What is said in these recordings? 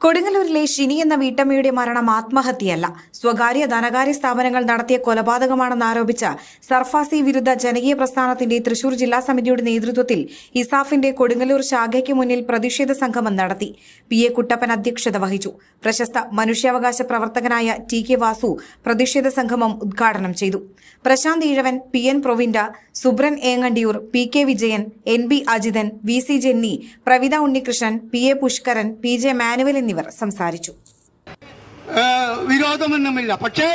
കൊടുങ്ങല്ലൂരിലെ ഷിനി എന്ന വീട്ടമ്മയുടെ മരണം ആത്മഹത്യയല്ല. സ്വകാര്യ ധനകാര്യ സ്ഥാപനങ്ങൾ നടത്തിയ കൊലപാതകമാണെന്ന് ആരോപിച്ച സർഫാസി വിരുദ്ധ ജനകീയ പ്രസ്ഥാനത്തിന്റെ തൃശൂർ ജില്ലാ സമിതിയുടെ നേതൃത്വത്തിൽ ഇസാഫിന്റെ കൊടുങ്ങല്ലൂർ ശാഖയ്ക്ക് മുന്നിൽ പ്രതിഷേധ സംഗമം നടത്തി. പി. എ. കുട്ടപ്പൻ അധ്യക്ഷത വഹിച്ചു. പ്രശസ്ത മനുഷ്യാവകാശ പ്രവർത്തകനായ ടി. കെ. വാസു പ്രതിഷേധ സംഗമം ഉദ്ഘാടനം ചെയ്തു. Prashanth Ezhavan P. N. Provinda Subran Engandiyur P. K. Vijayan N. B. Ajithan V. C. Jenny Pravitha Unnikrishnan P. A. Pushkaran P. J. Manuel എന്നിവർ സംസാരിച്ചു. വിരോധമൊന്നുമില്ല. പക്ഷേ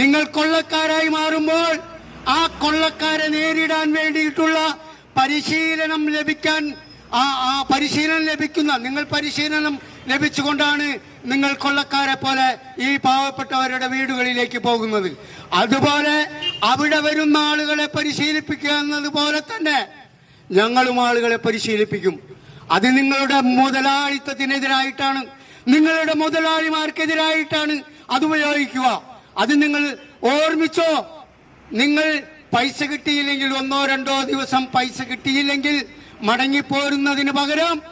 നിങ്ങൾ കൊള്ളക്കാരായി മാറുമ്പോൾ ആ കൊള്ളക്കാരെ നേരിടാൻ വേണ്ടിയിട്ടുള്ള പരിശീലനം ലഭിക്കാൻ ആ ആ പരിശീലനം ലഭിക്കുന്ന നിങ്ങൾ പരിശീലനം ലഭിച്ചുകൊണ്ടാണ് നിങ്ങൾ കൊള്ളക്കാരെ പോലെ ഈ പാവപ്പെട്ടവരുടെ വീടുകളിലേക്ക് പോകുന്നത്. അതുപോലെ അവിടെ വരുന്ന ആളുകളെ പരിശീലിപ്പിക്കുക എന്നതുപോലെ തന്നെ ഞങ്ങളും ആളുകളെ പരിശീലിപ്പിക്കും. അത് നിങ്ങളുടെ മുതലാളിത്തത്തിനെതിരായിട്ടാണ്. നിങ്ങളുടെ മുതലാളിമാർക്കെതിരായിട്ടാണ് അത് ഉപയോഗിക്കുക. അത് നിങ്ങൾ ഓർമ്മിച്ചോ? നിങ്ങൾ പൈസ കിട്ടിയില്ലെങ്കിൽ ഒന്നോ രണ്ടോ ദിവസം പൈസ കിട്ടിയില്ലെങ്കിൽ മടങ്ങിപ്പോരുന്നതിന് പകരം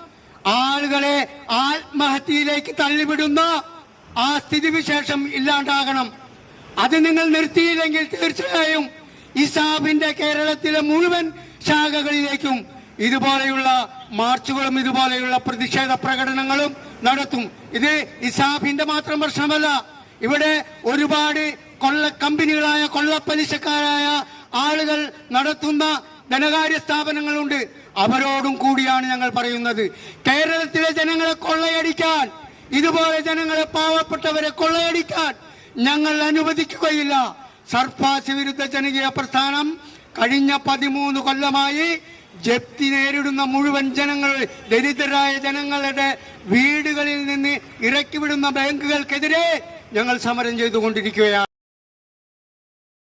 ആളുകളെ ആത്മഹത്യയിലേക്ക് തള്ളിവിടുന്ന ആ സ്ഥിതിവിശേഷം ഇല്ലാണ്ടാകണം. അത് നിങ്ങൾ നിർത്തിയില്ലെങ്കിൽ തീർച്ചയായും ഇസാബിന്റെ കേരളത്തിലെ മുഴുവൻ ശാഖകളിലേക്കും ഇതുപോലെയുള്ള മാർച്ചുകളും ഇതുപോലെയുള്ള പ്രതിഷേധ പ്രകടനങ്ങളും നടത്തും. ഇത് ഇസാഫിന്റെ മാത്രം പ്രശ്നമല്ല. ഇവിടെ ഒരുപാട് കൊള്ള കമ്പനികളായ കൊള്ളപ്പലിശക്കാരായ ആളുകൾ നടത്തുന്ന ധനകാര്യ സ്ഥാപനങ്ങളുണ്ട്. അവരോടും കൂടിയാണ് ഞങ്ങൾ പറയുന്നത്. കേരളത്തിലെ ജനങ്ങളെ കൊള്ളയടിക്കാൻ ഇതുപോലെ ജനങ്ങളെ പാവപ്പെട്ടവരെ കൊള്ളയടിക്കാൻ ഞങ്ങൾ അനുവദിക്കുകയില്ല. സർഫാസ് വിരുദ്ധ ജനകീയ പ്രസ്ഥാനം കഴിഞ്ഞ പതിമൂന്ന് കൊല്ലമായി ജപ്തി നേരിടുന്ന മുഴുവൻ ജനങ്ങൾ ദരിദ്രരായ ജനങ്ങളുടെ വീടുകളിൽ നിന്ന് ഇറക്കിവിടുന്ന ബാങ്കുകൾക്കെതിരെ ഞങ്ങൾ സമരം ചെയ്തുകൊണ്ടിരിക്കുകയാണ്.